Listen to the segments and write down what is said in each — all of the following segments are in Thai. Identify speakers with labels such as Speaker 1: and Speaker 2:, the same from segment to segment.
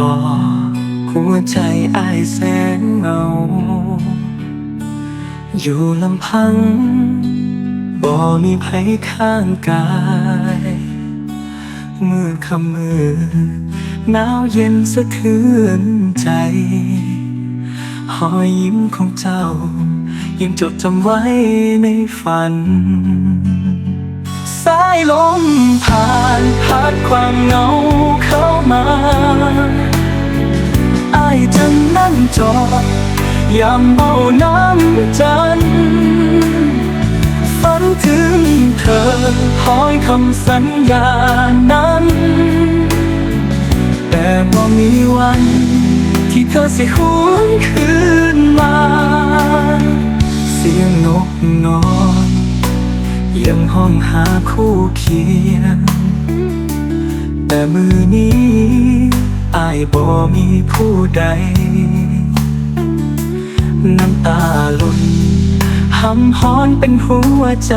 Speaker 1: ต่อหัวใจอายแสนเงา อยู่ลำพังบ่มีไผข้างกายมือคำมือหนาวเย็นสะเทือนใจหอยยิ้มของเจ้า ยังจดจำไว้ในฝัน ลมผ่านพัดความเหงาเข้ามาไอจะนั่งจอดยามเมาน้ำจันทร์ฝันถึงเธอคอยคำสัญญานั้น แต่บ่มีวัน ที่เธอสิหวนคืนมา เสียงนกนอน ยังห้องหาคู่เคียง แต่มือนี้อายบ่มีผู้ใด น้ำตาหล่นหำฮ้อนเป็นหัวใจ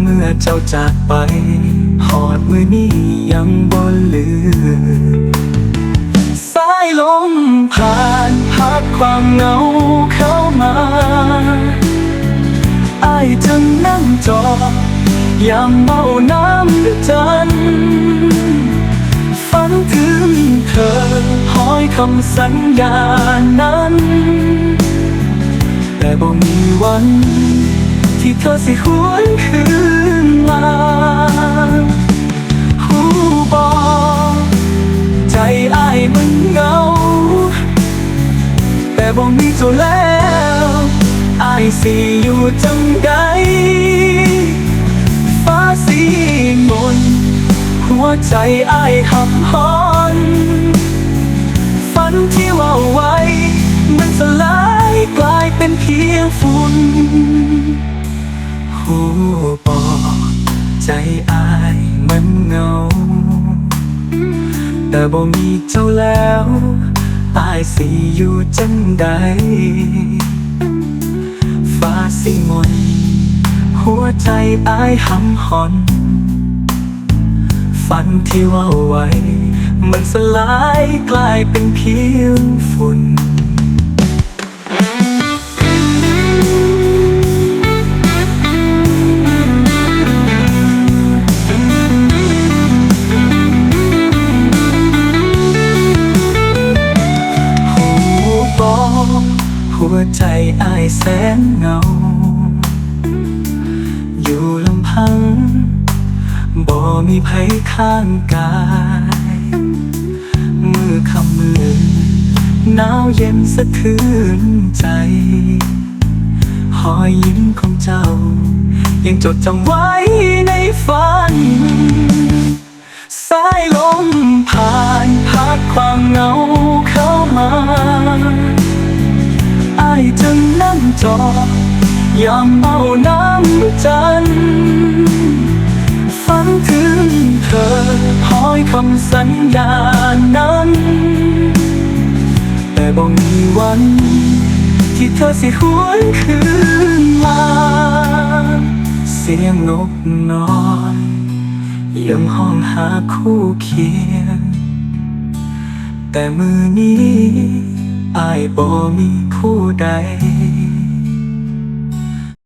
Speaker 1: เมื่อเจ้าจากไป หอดมือนี้ยังบ่ลืมสายลมผ่านพัดความเหงา จะนั่งจอยามเมาน้ำจัน ฝันถึงเธอหอยคำสัญญานั้น แต่บ่มีวัน ที่เธอสิหวนคืนมาหูบอใจอายมันเงา แต่บ่มีเจ้าแล้ว อายสิอยู่จังใดฟ้าสีมน หัวใจอายหับหอน ฝันที่ว่าไว้ มันสลายกลายเป็นเพียงฝุ่นหูบอกใจอายมันเงา แต่บ่มีเจ้าแล้ว อายสิอยู่จังใด ฟ้าสีมน หัวใจอายหำหอน ฝันที่ว่าไว้ มันสลายกลายเป็นเพียงฝุ่น อายแสนเงา อยู่ลำพัง บ่มีไผข้างกาย มือคำมือหนาวเย็นสะเทือนใจหอยยิ้มของเจ้า ยังจดจำไว้ในฝัน สายลมผ่านพัดความเหงา จะนั่งจอยามเมาน้ำจันทร์ฝันถึงเธอหอยคำสัญญานั้น แต่บ่มีวัน ที่เธอสิหวนคืนมา เสียงนกนอนยังห้องหาคู่เคียงแต่มือนี้ อายบ่มีผู้ใด